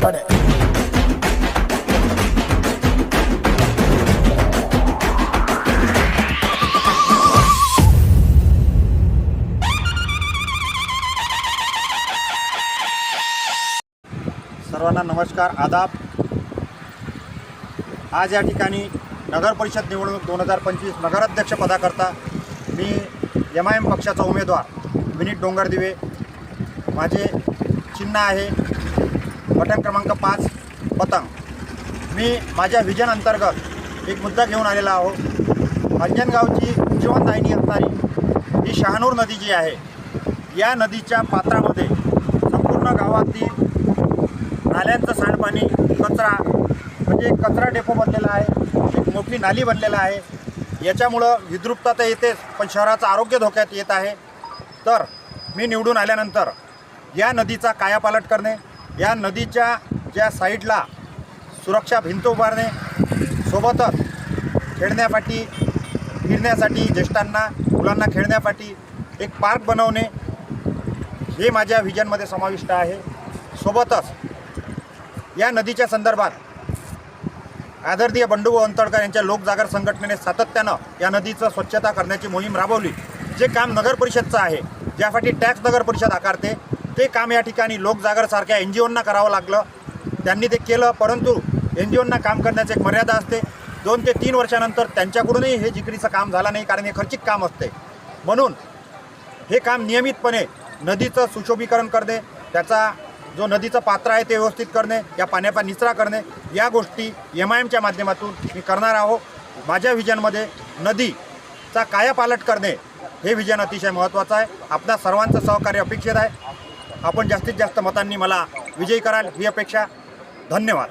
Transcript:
सर्वांना नमस्कार आदाब. आज या ठिकाणी नगर परिषद निवडणूक दोन हजार पंचवीस नगराध्यक्ष पदाकरता मी एम आय एम पक्षाचा उमेदवार विनीत डोंगरदिवे. माझे चिन्ह आहे बटन क्रमांक पाच पतंग. मी माझ्या विजन अंतर्गत एक मुद्दा घेऊन आलेला आहो. अंजनगावची जीवनदायिनी असणारी ही शहानूर नदी जी आहे या नदीच्या पात्रामध्ये संपूर्ण गावातील नाल्यांचं सांडपाणी कचरा म्हणजे कचरा डेपो बनलेला आहे एक मोठी नाली बनलेला आहे. याच्यामुळं विद्रुपता तर येतेच पण शहराचं आरोग्य धोक्यात येत आहे. तर मी निवडून आल्यानंतर या नदीचा कायापालट करणे या नदीच्या ज्या साईडला सुरक्षा भिंत उभारणे सोबतच खेळण्यासाठी फिरण्यासाठी ज्येष्ठांना मुलांना खेळण्यासाठी एक पार्क बनवणे हे माझ्या व्हिजनमध्ये समाविष्ट आहे. सोबतच या नदीच्या संदर्भात आदरणीय बंडू अंतळकर यांच्या लोकजागर संघटनेने सातत्यानं या नदीचं स्वच्छता करण्याची मोहीम राबवली जे काम नगर परिषदचं आहे ज्यासाठी टॅक्स नगर परिषद आकारते. ते काम या ठिकाणी लोकजागरसारख्या एन जी ओंना करावं लागलं. त्यांनी ते केलं परंतु एन जी ओंना काम करण्याची एक मर्यादा असते. दोन ते तीन वर्षानंतर त्यांच्याकडूनही हे जिकडीचं काम झालं नाही कारण हे खर्चिक काम असते. म्हणून हे काम नियमितपणे नदीचं सुशोभीकरण करणे त्याचा जो नदीचं पात्र आहे ते व्यवस्थित करणे या पाण्याचा निचरा करणे या गोष्टी एम आय एमच्या माध्यमातून मी करणार आहो माझ्या विजनमध्ये नदीचा कायापालट करणे हे विजन अतिशय महत्त्वाचं आहे. आपल्या सर्वांचं सहकार्य अपेक्षित आहे. आपण जास्तीत जास्त मतांनी मला विजयी कराल ही अपेक्षा. धन्यवाद.